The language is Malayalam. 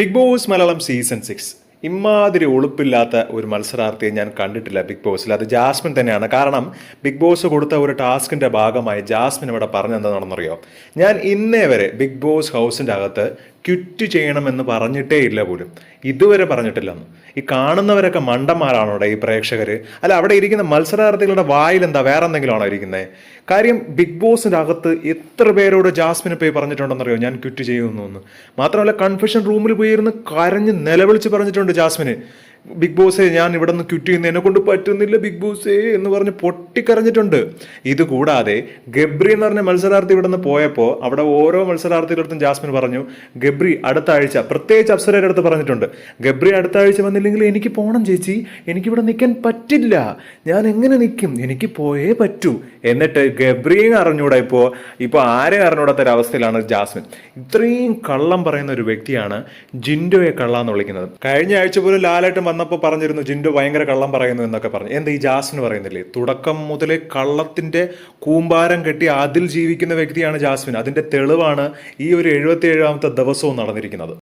Big boss Malayalam season six ഇമാതിരി ഒളിപ്പില്ലാത്ത ഒരു മത്സരാർത്ഥിയെ ഞാൻ കണ്ടിട്ടില്ല ബിഗ് ബോസിൽ അത് ജാസ്മിൻ തന്നെയാണ്. കാരണം ബിഗ് ബോസ് കൊടുത്ത ഒരു ടാസ്കിന്റെ ഭാഗമായി ജാസ്മിൻ ഇവിടെ പറഞ്ഞെന്താണെന്നറിയോ? ഞാൻ ഇന്നേ വരെ ബിഗ് ബോസ് ഹൗസിന്റെ അകത്ത് ക്വിറ്റ് ചെയ്യണമെന്ന് പറഞ്ഞിട്ടേ ഇല്ല പോലും. ഇതുവരെ പറഞ്ഞിട്ടില്ലെന്ന്. ഈ കാണുന്നവരൊക്കെ മണ്ടന്മാരാണോ ഈ പ്രേക്ഷകർ അല്ല അവിടെ ഇരിക്കുന്ന മത്സരാർത്ഥികളുടെ വായിൽ എന്താ വേറെ എന്തെങ്കിലും ആണോ ഇരിക്കുന്നത് കാര്യം ബിഗ് ബോസിന്റെ അകത്ത് എത്ര പേരോട് ജാസ്മിനെ പോയി പറഞ്ഞിട്ടുണ്ടെന്നറിയോ? ഞാൻ ക്വിറ്റ് ചെയ്യുന്നു എന്ന്. മാത്രമല്ല കൺഫെഷൻ റൂമിൽ പോയി ഇരുന്ന് കരഞ്ഞ് നിലവിളിച്ച് പറഞ്ഞിട്ടുണ്ട് ജാസ്മിന്. ബിഗ് ബോസേ ഞാൻ ഇവിടെ നിന്ന് ക്വിറ്റ് ചെയ്യുന്ന എന്നെ കൊണ്ട് പറ്റുന്നില്ല ബിഗ് ബോസേ എന്ന് പറഞ്ഞ് പൊട്ടിക്കരഞ്ഞിട്ടുണ്ട്. ഇതുകൂടാതെ ഗബ്രി എന്ന് പറഞ്ഞ മത്സരാർത്ഥി ഇവിടെ നിന്ന് പോയപ്പോൾ അവിടെ ഓരോ മത്സരാർത്ഥികളടുത്തും ജാസ്മിൻ പറഞ്ഞു ഗബ്രി അടുത്ത ആഴ്ച പ്രത്യേകിച്ച് അപ്സരയുടെ അടുത്ത് പറഞ്ഞിട്ടുണ്ട്. ഗബ്രി അടുത്ത ആഴ്ച വന്നില്ലെങ്കിൽ എനിക്ക് പോകണം ചേച്ചി. എനിക്കിവിടെ നിൽക്കാൻ പറ്റില്ല. ഞാൻ എങ്ങനെ നിൽക്കും എനിക്ക് പോയേ പറ്റൂ. എന്നിട്ട് ഗബ്രിയും അറിഞ്ഞൂടാ ഇപ്പോൾ ഇപ്പോൾ ആരെയും അറിഞ്ഞൂടാത്ത അവസ്ഥയിലാണ് ജാസ്മിൻ. ഇത്രയും കള്ളം പറയുന്ന ഒരു വ്യക്തിയാണ് ജിൻഡോയെ കള്ളാന്ന് വിളിക്കുന്നത്. കഴിഞ്ഞ ആഴ്ച പോലും ലാലേട്ടൻ വന്നപ്പോൾ പറഞ്ഞിരുന്നു ജിൻഡോ ഭയങ്കര കള്ളം പറയുന്നു എന്നൊക്കെ പറഞ്ഞു. എന്താ ഈ ജാസ്മിൻ പറയുന്നില്ലേ? തുടക്കം മുതലേ കള്ളത്തിന്റെ കൂമ്പാരം കെട്ടി അതിൽ ജീവിക്കുന്ന വ്യക്തിയാണ് ജാസ്മിൻ. അതിന്റെ തെളിവാണ് ഈ ഒരു എഴുപത്തി ഏഴാമത്തെ ദിവസവും നടന്നിരിക്കുന്നത്.